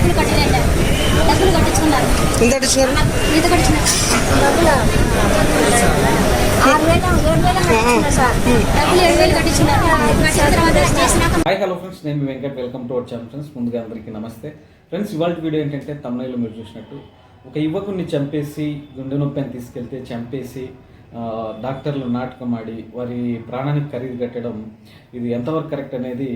డబ్బులు కట్టలేదు కట్టించుకున్నారు. ఎంత కట్టించుకున్నారు? కట్టించుకున్నారు. Hi hello friends. నేను Venkat. Welcome to our channel friends. ముందుగా అందరికీ నమస్తే. ఫ్రెండ్స్ ఇవాళ వీడియో ఏంటంటే తమిళలో మీరు చూసినట్టు ఒక యువకుడిని చంపేసి గుండె నొప్పి అని తీసుకెళ్తే చంపేసి డాక్టర్లు నాటకం ఆడి వారి ప్రాణానికి ఖరీదు కట్టడం ఇది ఎంతవరకు కరెక్ట్ అనేది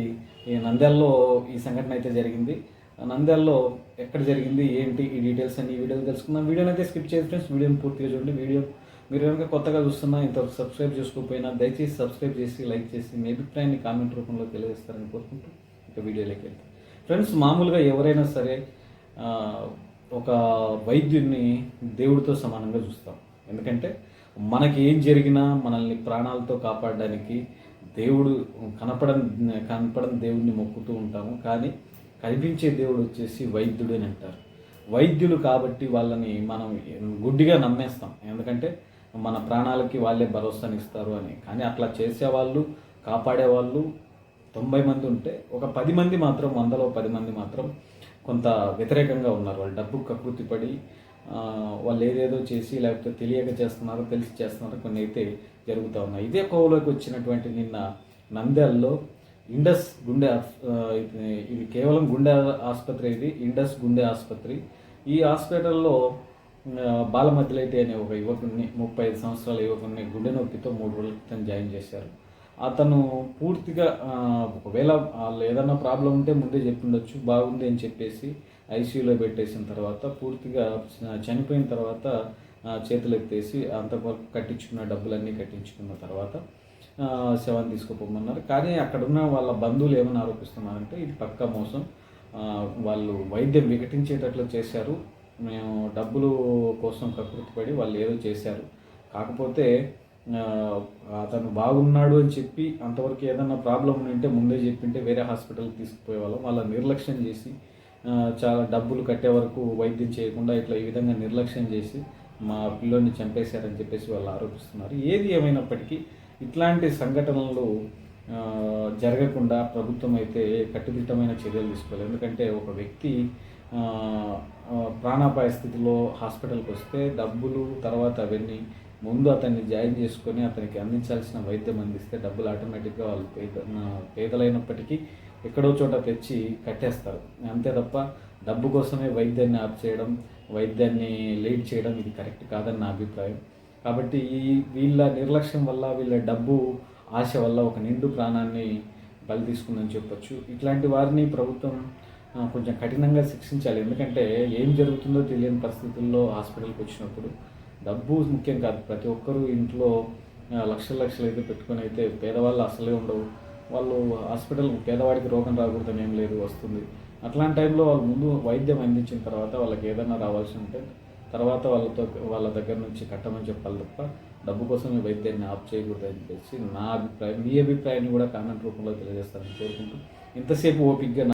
ఈ నంద్యాలలో ఈ సంఘటన అయితే జరిగింది. నంద్యాలలో ఎక్కడ జరిగింది ఏంటి ఈ డీటెయిల్స్ అన్ని ఈ వీడియోలో తెలుసుకుందాం. వీడియోని అయితే స్కిప్ చేసి ఫ్రెండ్స్ వీడియోని పూర్తిగా చూడండి. వీడియో మీరు కనుక కొత్తగా చూస్తున్నా ఇంతవరకు సబ్స్క్రైబ్ చేసుకోకపోయినా దయచేసి సబ్స్క్రైబ్ చేసి లైక్ చేసి మీ అభిప్రాయాన్ని కామెంట్ రూపంలో తెలియజేస్తారని కోరుకుంటూ ఇక వీడియోలోకి వెళ్తాం. ఫ్రెండ్స్ మామూలుగా ఎవరైనా సరే ఒక వైద్యుడిని దేవుడితో సమానంగా చూస్తాం. ఎందుకంటే మనకి ఏం జరిగినా మనల్ని ప్రాణాలతో కాపాడడానికి దేవుడు కనపడని కనపడని దేవుడిని మొక్కుతూ ఉంటాము. కానీ కనిపించే దేవుడు వచ్చేసి వైద్యుడు అని అంటారు. వైద్యులు కాబట్టి వాళ్ళని మనం గుడ్డిగా నమ్మేస్తాం. ఎందుకంటే మన ప్రాణాలకి వాళ్ళే భరోసాని ఇస్తారు అని. కానీ అట్లా చేసేవాళ్ళు కాపాడేవాళ్ళు తొంభై మంది ఉంటే ఒక పది మంది మాత్రం వందలో పది మంది మాత్రం కొంత వ్యతిరేకంగా ఉన్నారు. వాళ్ళు డబ్బు కకృతి పడి వాళ్ళు ఏదేదో చేసి లేకపోతే తెలియక చేస్తున్నారో తెలిసి చేస్తున్నారో కొన్ని అయితే జరుగుతూ ఉన్నాయి. ఇదే కోవలోకి వచ్చినటువంటి నిన్న నంద్యాల్లో ఇండస్ గుండె ఇది ఇది కేవలం గుండె ఆసుపత్రి ఇది ఇండస్ గుండె ఆసుపత్రి. ఈ హాస్పిటల్లో బాలమద్దిలైతే అనే ఒక యువకుడిని ముప్పై ఐదు సంవత్సరాల యువకుడిని గుండె నొప్పితో మూడు రోజుల క్రితం జాయిన్ చేశారు. అతను పూర్తిగా ఒకవేళ వాళ్ళు ఏదన్నా ప్రాబ్లం ఉంటే ముందే చెప్పిండొచ్చు బాగుంది అని చెప్పేసి ఐసీయూలో పెట్టేసిన తర్వాత పూర్తిగా చనిపోయిన తర్వాత చేతులు ఎత్తేసి అంతవరకు కట్టించుకున్న డబ్బులన్నీ కట్టించుకున్న తర్వాత శవాన్ని తీసుకుపోమన్నారు. కానీ అక్కడ ఉన్న వాళ్ళ బంధువులు ఏమని ఆరోపిస్తున్నారంటే ఇది పక్కా మోసం. వాళ్ళు వైద్యం వికటించేటట్లు చేశారు. మేము డబ్బులు కోసం కకృతిపడి వాళ్ళు ఏదో చేశారు. కాకపోతే అతను బాగున్నాడు అని చెప్పి అంతవరకు ఏదన్నా ప్రాబ్లం ఉంటే ముందే చెప్పింటే వేరే హాస్పిటల్కి తీసుకుపోయే వాళ్ళం వాళ్ళ నిర్లక్ష్యం చేసి చాలా డబ్బులు కట్టే వరకు వైద్యం చేయకుండా ఇట్లా ఈ విధంగా నిర్లక్ష్యం చేసి మా పిల్లోని చంపేశారని చెప్పేసి వాళ్ళు ఆరోపిస్తున్నారు. ఏది ఏమైనప్పటికీ ఇట్లాంటి సంఘటనలు జరగకుండా ప్రభుత్వం అయితే కట్టుదిట్టమైన చర్యలు తీసుకోవాలి. ఎందుకంటే ఒక వ్యక్తి ప్రాణాపాయ స్థితిలో హాస్పిటల్కి వస్తే డబ్బులు తర్వాత అవన్నీ ముందు అతన్ని జాయిన్ చేసుకొని అతనికి అందించాల్సిన వైద్యం అందిస్తే డబ్బులు ఆటోమేటిక్గా వాళ్ళు పేద పేదలైనప్పటికీ ఎక్కడో చోట తెచ్చి కట్టేస్తారు. అంతే తప్ప డబ్బు కోసమే వైద్యాన్ని ఆప్ చేయడం వైద్యాన్ని లేట్ చేయడం ఇది కరెక్ట్ కాదని నా అభిప్రాయం. కాబట్టి ఈ వీళ్ళ నిర్లక్ష్యం వల్ల వీళ్ళ డబ్బు ఆశ వల్ల ఒక నిండు ప్రాణాన్ని బలి తీసుకుందని చెప్పొచ్చు. ఇట్లాంటి వారిని ప్రభుత్వం కొంచెం కఠినంగా శిక్షించాలి. ఎందుకంటే ఏం జరుగుతుందో తెలియని పరిస్థితుల్లో హాస్పిటల్కి వచ్చినప్పుడు డబ్బు ముఖ్యం కాదు. ప్రతి ఒక్కరూ ఇంట్లో లక్షల లక్షలు అయితే పెట్టుకొని అయితే పేదవాళ్ళు అసలే ఉండవు. వాళ్ళు హాస్పిటల్ పేదవాడికి రోగం రాకూడదని ఏం లేదు వస్తుంది. అట్లాంటి టైంలో వాళ్ళు ముందు వైద్యం అందించిన తర్వాత వాళ్ళకి ఏదైనా రావాల్సి ఉంటే తర్వాత వాళ్ళతో వాళ్ళ దగ్గర నుంచి కట్టమని చెప్పాలి తప్ప డబ్బు కోసం ఈ వైద్యాన్ని ఆప్ చేయకూడదు అని చెప్పేసి నా అభిప్రాయం మీ అభిప్రాయాన్ని కూడా కామెంట్ రూపంలో తెలియజేస్తారని కోరుకుంటూ ఇంతసేపు ఓపిక్గా